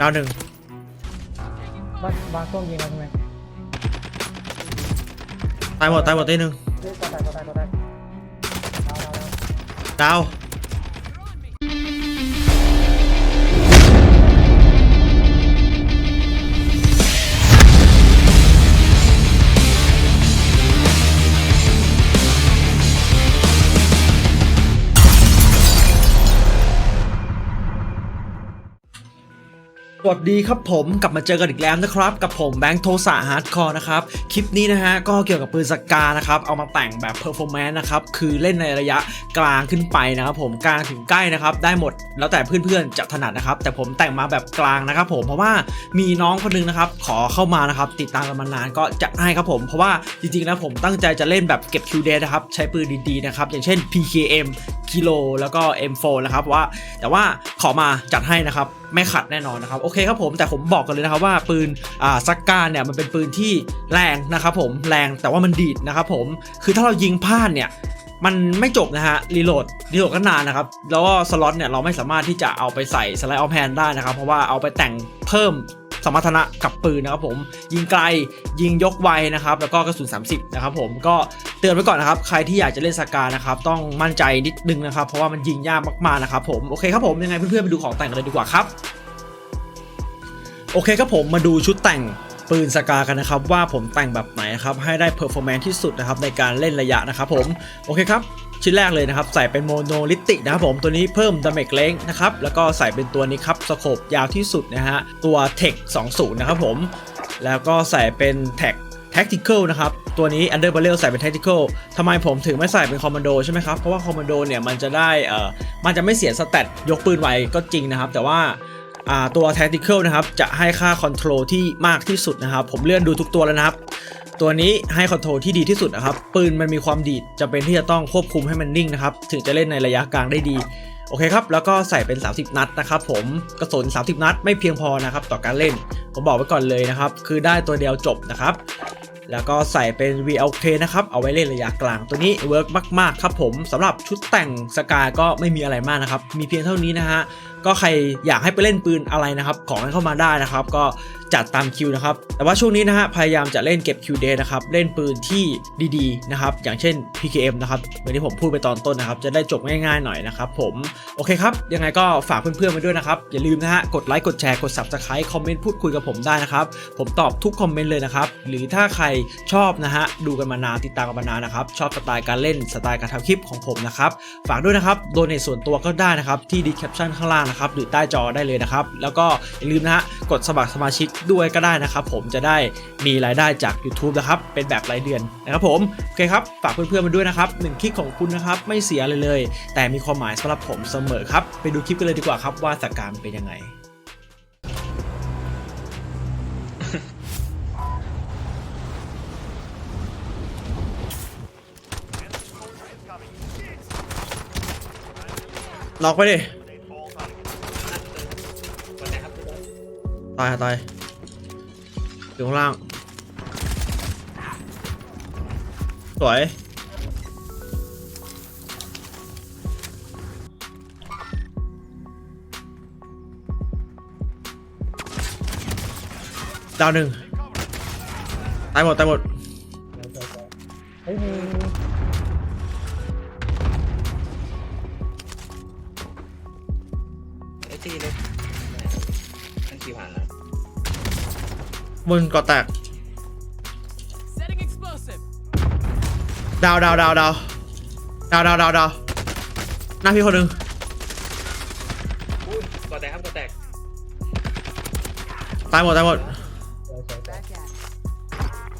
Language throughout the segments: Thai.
ดาวหนึ่งบ้านบ้านส้มยิงแล้วใช่ไหมตายหมดตายหมดตีหนึ่งเฮ้ยก็ได้ก็ได้ก็ได้ดาวดาวดาวดาว วัสดีครับผมกลับมาเจอกันอีกแล้วนะครับ กับผมแบงค์โทสะฮาร์ดคอร์นะครับ คลิปนี้นะฮะก็เกี่ยวกับปืนสกานะครับ เอามาแต่งแบบเพอร์ฟอร์แมนซ์นะครับ คือเล่นในระยะกลางขึ้นไปนะครับผมกลางถึงใกล้นะครับ ได้หมดแล้วแต่เพื่อนๆจะถนัดนะครับ แต่ผมแต่งมาแบบกลางนะครับผมเพราะว่ามีน้องคนหนึงนะครับ ขอเข้ามานะครับ ติดตามกันมานานก็จะให้ครับผมเพราะว่าจริงๆแล้วผมตั้งใจจะเล่นแบบเก็บคิวเดนะครับใช้ปืนดีๆนะครับอย่างเช่น PKM กิโลแล้วก็ M4 นะครับว่าแต่ว่าขอมาจัดให้นะครับไม่ขัดแน่นอนนะครับโอเคครับผมแต่ผมบอกกันเลยนะครับว่าปืนอ่าซักการเนี่ยมันเป็นปืนที่แรงนะครับผมแรงแต่ว่ามันดีดนะครับผมคือถ้าเรายิงพลาดเนี่ยมันไม่จบนะฮะรีโหลดรีโหลดก็นานนะครับ แล้วก็สล็อตเนี่ยเราไม่สามารถที่จะเอาไปใส่สไลด์ออฟแฮนได้นะครับ เพราะว่าเอาไปแต่งเพิ่ม สมรรถนะกับปืนนะครับผมยิงไกลยิงยกไวนะครับแล้วก็กระสุน 30 นะครับผมก็เตือนไว้ก่อนนะครับ ใครที่อยากจะเล่นสกานะครับต้องมั่นใจนิดนึงนะครับ เพราะว่ามันยิงยากมากๆนะครับผมโอเคครับผมยังไงเพื่อนๆไปดูของแต่งกันเลยดีกว่าครับโอเคครับผมมาดูชุดแต่งปืนสกากันนะครับว่าผมแต่งแบบไหนครับให้ได้เพอร์ฟอร์แมนซ์ที่สุดนะครับในการเล่นระยะนะครับผมโอเคครับ ชิ้นแรกเลยนะครับ ใส่เป็นโมโนลิติกนะครับผมตัวนี้เพิ่มดาเมจเล้งนะครับ แล้วก็ใส่เป็นตัวนี้ครับสโคปยาวที่สุดนะฮะ ตัว Tech 20 นะครับผม แล้วก็ใส่เป็นแท็ก Tactical นะครับ ตัวนี้ Under Barrel ใส่เป็น Tactical ทำไมผมถึงไม่ใส่เป็นคอมมานโดใช่ไหมครับ เพราะว่าคอมมานโดเนี่ยมันจะได้เอ่อมันจะไม่เสียสเตตยกปืนไวก็จริงนะครับ แต่ว่า ตัว Tactical นะครับ จะให้ค่าคอนโทรลที่มากที่สุดนะครับ ผมเลื่อนดูทุกตัวแล้วนะครับ ตัวนี้ให้คอนโทรลที่ดีที่สุดนะครับ ปืนมันมีความดีดจะเป็นที่จะต้องควบคุมให้มันนิ่งนะครับ ถึงจะเล่นในระยะกลางได้ดี โอเคครับ แล้วก็ใส่เป็น 30 นัดนะครับผม กระสุน 30 นัด ไม่เพียงพอนะครับต่อการเล่น ผมบอกไว้ก่อนเลยนะครับ คือได้ตัวเดียวจบนะครับ แล้วก็ใส่เป็น VLK นะครับ เอาไว้เล่นระยะกลางตัวนี้เวิร์กมาก ๆ ครับผมสำหรับชุดแต่งสกาก็ไม่มีอะไรมากนะครับ มีเพียงเท่านี้นะฮะ ก็ใครอยากให้ไปเล่นปืนอะไรนะครับ ของนั้นเข้ามาได้นะครับ ก็ จัดตามคิวนะครับ แต่ว่าช่วงนี้นะฮะพยายามจะเล่นเก็บคิวเดย์นะครับ เล่นปืนที่ดีๆนะครับ อย่างเช่น PKM นะครับเหมือนที่ผมพูดไปตอนต้นนะครับ จะได้จบง่ายๆหน่อยนะครับผม โอเคครับ ยังไงก็ฝากเพื่อนๆไปด้วยนะครับ อย่าลืมนะฮะ กดไลค์ กดแชร์ กด Subscribe คอมเมนต์พูดคุยกับผมได้นะครับ ผมตอบทุกคอมเมนต์เลยนะครับ หรือถ้าใครชอบนะฮะ ดูกันมานานติดตามกันมานานนะครับ ชอบสไตล์การเล่น สไตล์การทำคลิปของผมนะครับ ฝากด้วยนะครับ โดเนส่วนตัวก็ได้นะครับ ที่ดีแคปชั่นข้างล่างนะครับ หรือใต้จอได้เลยนะครับ แล้วก็อย่าลืมนะฮะ กดสมัครสมาชิกด้วยก็ได้นะครับผมจะได้มีรายได้จาก YouTube นะครับเป็นแบบรายเดือนนะครับผมโอเคครับฝากเพื่อนๆมาด้วยนะครับหนึ่งคลิกของคุณนะครับไม่เสียเลยเลย แต่มีความหมายสำหรับผมเสมอครับไปดูคลิปกันเลยดีกว่าครับว่าสกการเป็นยังไงล็อกไปดิ ตายตาย อยู่ข้างล่าง สวย ดาวหนึ่งตายหมด ตายหมดเดี๋ยวเดี๋ยวเดี๋ยวเฮ้ยมี บนก่อแตก Setting explosive. ดาวดาวดาวดาวดาวดาวดาวดาวหน้าพี่คนหนึ่งอุ้ยก่อแตกครับก่อแตกตายหมดตายหมดเดี๋ยวเดี๋ยวเดี๋ยว Back at it.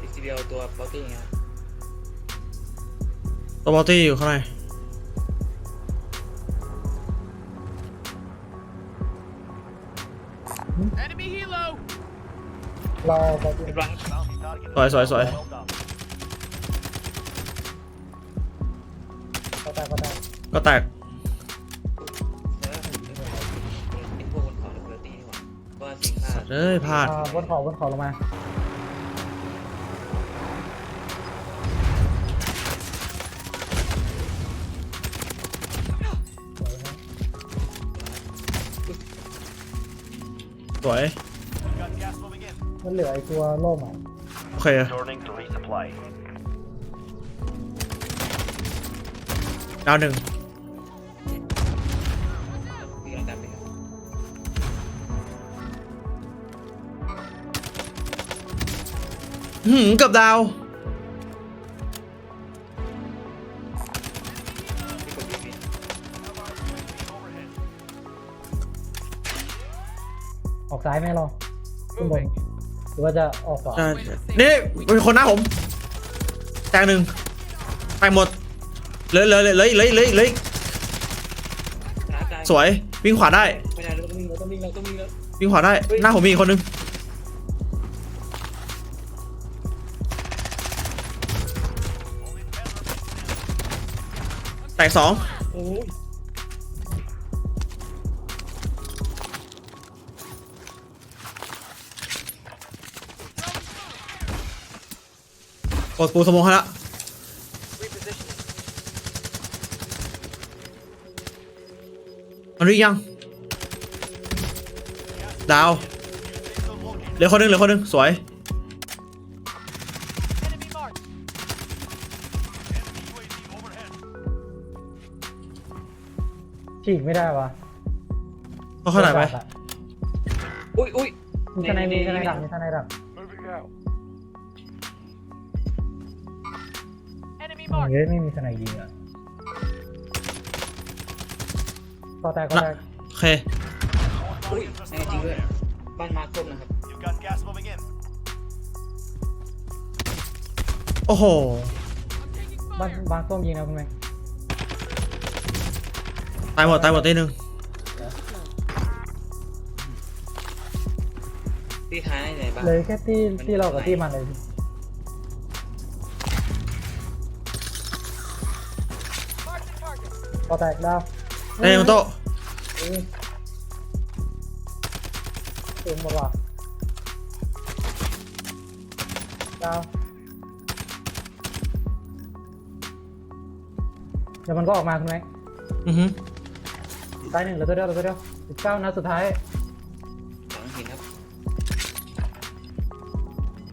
อีกทีเดียวตัวบอลตี้ไงตัวบอลตี้อยู่ข้างใน Enemy helo. รอไปดิหลัง Sorry, ก็แตกก็แตกเฮ้ยพลาดอ่าบนเขาบนเขาลงมา วยมันเหลือไอ้ตัวโล่มอะโอเค Returning to resupply. ดาวหนึ่งพี่กำลังดันไปครับหืมเกับดาว ออกซ้ายไหมเราขึ้นบนหรือว่าจะออกขวาอ่านี่เป็นคนหน้าผมแตงหนึ่งแตงหมดเลยเลยเลยเลยเลยเลยเลยชนะกายสวยวิ่งขวาได้ไม่ได้เราต้องวิ่งเราต้องวิ่งเราต้องวิ่งแล้ววิ่งขวาได้ หน้าผมมีอีกคนนึงแตกสองโอ้ย กดปูสมองให้ละมันวิ่งยัง ดาว เหลือคนหนึงเหลือคนหนึงสวย Enemy marked. ฉีกไม่ได้วะเขาเข้าไหนไป อุ้ยอุ้ยมีทนายมีทนายดักมีทนายดัก เฮ้ยไม่มีทนายยิงอะก็แตกก็แตกโอเคอุ้ยแน่จริงด้วยบ้านมาครบนะครับ You've got gas moving in. โอ้โห I'm taking บ้าน fire. บ้านส้มยิงนะคุณแม่ตายหมดตายหมดตีหนึ่งที่ท้ายไหนบ้างเลยแค่ที่ที่เรากับที่มันเลย Marked target. ก็แตกดาวเอ้ยมันโตะเอ้ยเต็มหมดว่ะดาวเดี๋ยวมันก็ออกมาคุณแม่อือฮึตายหนึ่งเหลือตัวเดียวเหลือตัวเดียวสิบเก้านัดสุดท้าย หลังหินครับ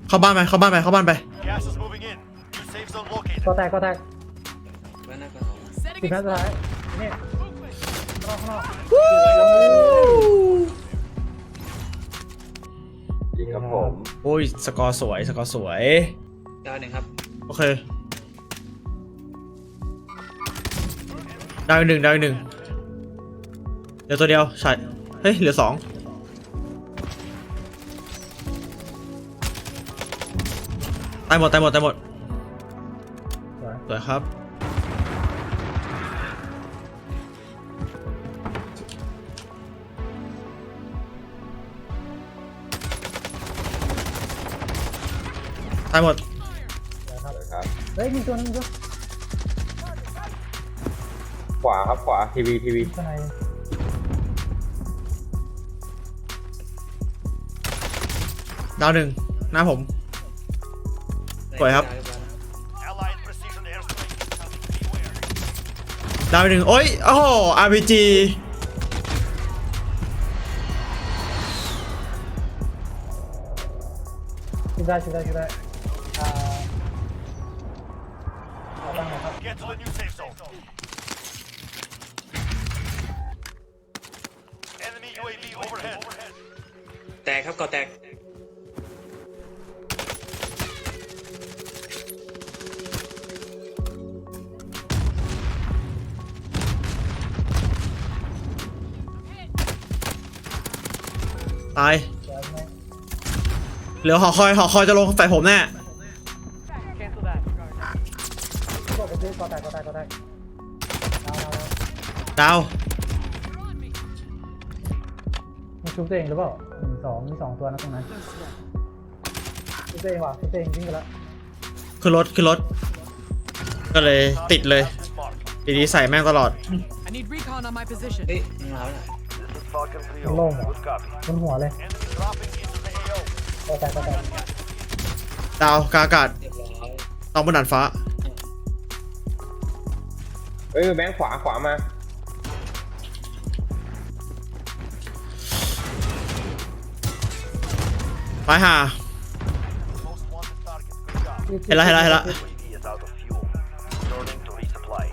เข้าบ้านไปเข้าบ้านไปเข้าบ้านไป Gas is moving in. New safe zone located. ก็แตกก็แตกบ้านหน้ากระหอง Setting สิบนัดสุดท้าย explosive. นี่ข้างนอกข้างนอกจริงครับผมโอ้ยสกอร์สวยสกอร์สวย ดาวหนึ่งครับโอเค ดาวอีกหนึ่งดาวอีกหนึ่งเหลือตัวเดียวใช่เฮ้ย เหลือสองตายหมดตายหมดตายหมดสวยสวยครับายหมดสวยครับเลยครับ เฮ้ยมีตัวนึงด้วยขวาครับขวาทีวีทีวีข้างในดาวหนึ่งหน้าผม สวยครับ Allied precision airstrike incoming. Beware. ดาวอีกหนึ่งโอ้ยโอ้โห RPG ชิดได้ชิดได้ชิดได้ อ่าเอตั้งนะครับ Get to the new safe zone. Enemy UAV overhead. แตกครับก่อแตก ตายเดี๋ยวแม่งเหลือหอคอยหอคอยจะลงใส่ผมแน่ กดไปซื้อก็แตกก็แตกก็แตกดาวดาวดาวดาว You're on me. มันชุบตัวเองหรือเปล่าหนึ่งสองมีสองตัวนะตรงนั้นชุบตัวเองว่ะชุบตัวเองวิ่งไปแล้วขึ้นรถขึ้นรถ ก็เลยติดเลย Mark. ดีๆใส่แม่งตลอด I need recon on my position. เฮ้ยมันมาแล้วนะ This is Falcon 3มันโล่งเหรอ Good copy. บนหัวเลย Enemy dropping into the AO. ก็แตกก็แตกดาวกลางอากาศเรียบร้อยต้องบนดาดฟ้า เอ้ยแบงค์ขวาขวามาตายห่า Most wanted target. Good job. เห็นละเห็นละเห็นละ UAV is out of fuel. Returning to resupply.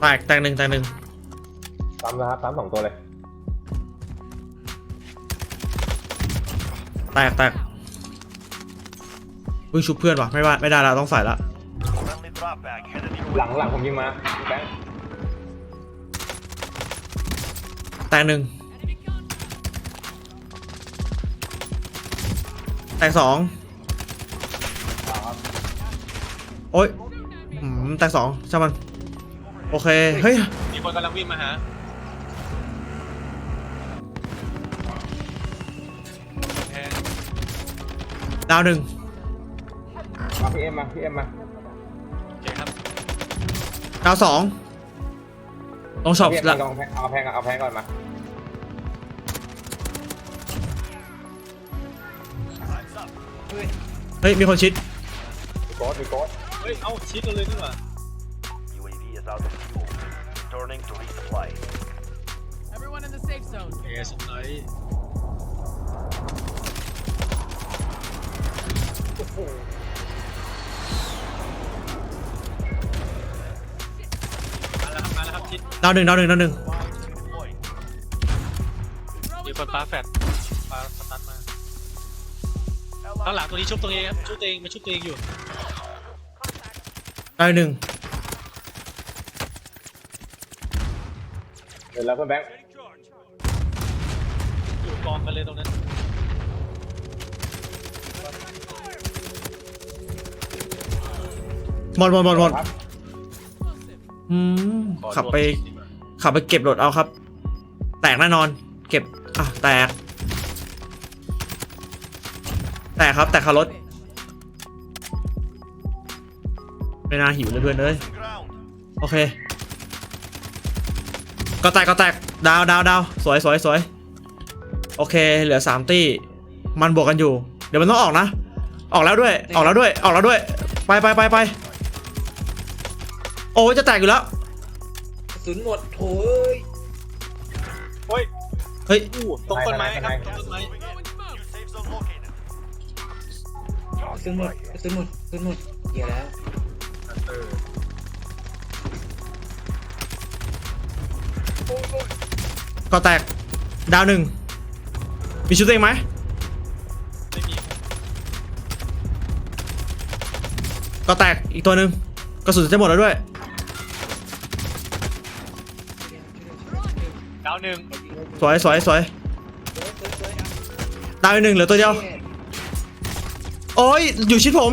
แตกแตกหนึ่งแตกหนึ่งซ้ำนะครับซ้ำสองตัวเลย แตกแตกอุ้ยชุบเพื่อนว่ะไม่ว่าไม่ได้ละต้องใส่ละ Friendly drop bag headed your หลั way. งหลังผมยิงมาแบงค์แตกหนึ่งแตกสองโอ้ยอืมแตกสองช่างมัน โอเค เฮ้ย มีคนกำลังวิ่งมาหา ดาวหนึ่งมาพี่เอ็มมาพี่เอ็มมาโอเคครับดาวสองลงช็อปพี่เอ็มละลองแพงเอาแพงเอาแพงก่อนมาเฮ้ยมีคนชิดมีโกดมีโกดเฮ้ยเอ้าชิดเราเลยนี่หว่า UAV is out of fuel. Returning to resupply. Everyone in the safe zone. เอสไนท์ ดดาวหนึ่งดาวหนึ่งดาวหนึ่ง Deployed. มีคนปาแฟดปาสตันมาข้างหลังตัวนี้ชุบตัวเองครับชุบตัวเองมาชุบตัวเองอยู่ดาวหนึ่งเดี๋ยวแล้วเพื่อนแบงค์อยู่กองกันเลยตรงนั้นหมดหมดหมดหมดครับอืมขอขับไป ขับไปเก็บรถเอาครับ แตกแน่นอน เก็บอะแตก แตกครับ แตกคารถไม่น่าหิวเลยเพื่อนเอ้ยโอเค ก็แตกก็แตกดาวดาวดาวสวยสวยสวยโอเค เหลือสามตี้ มันบวกกันอยู่ เดี๋ยวมันต้องออกนะ ออกแล้วด้วย ออกแล้วด้วย ออกแล้วด้วย ไปไปไปไปโอ้จะแตกอยู่แล้ว สุนหมดโถยโอ้ยเฮ้ยอู้ตรงต้นไม้ครับ ตรงต้นไม้ New safe zone located. กระสุนหมดกระสุนหมดกระสุนหมดเหี้ยแล้วก็แตกดาวหนึ่งมีชุดตัวเองไหมไม่มีก็แตกอีกตัวหนึ่งกระสุนจะหมดแล้วด้วย ดาว หนึ่งสวยสวยสวยดาวอีกหนึ่งเหลือตัวเดียว โอ้ยอยู่ชิดผม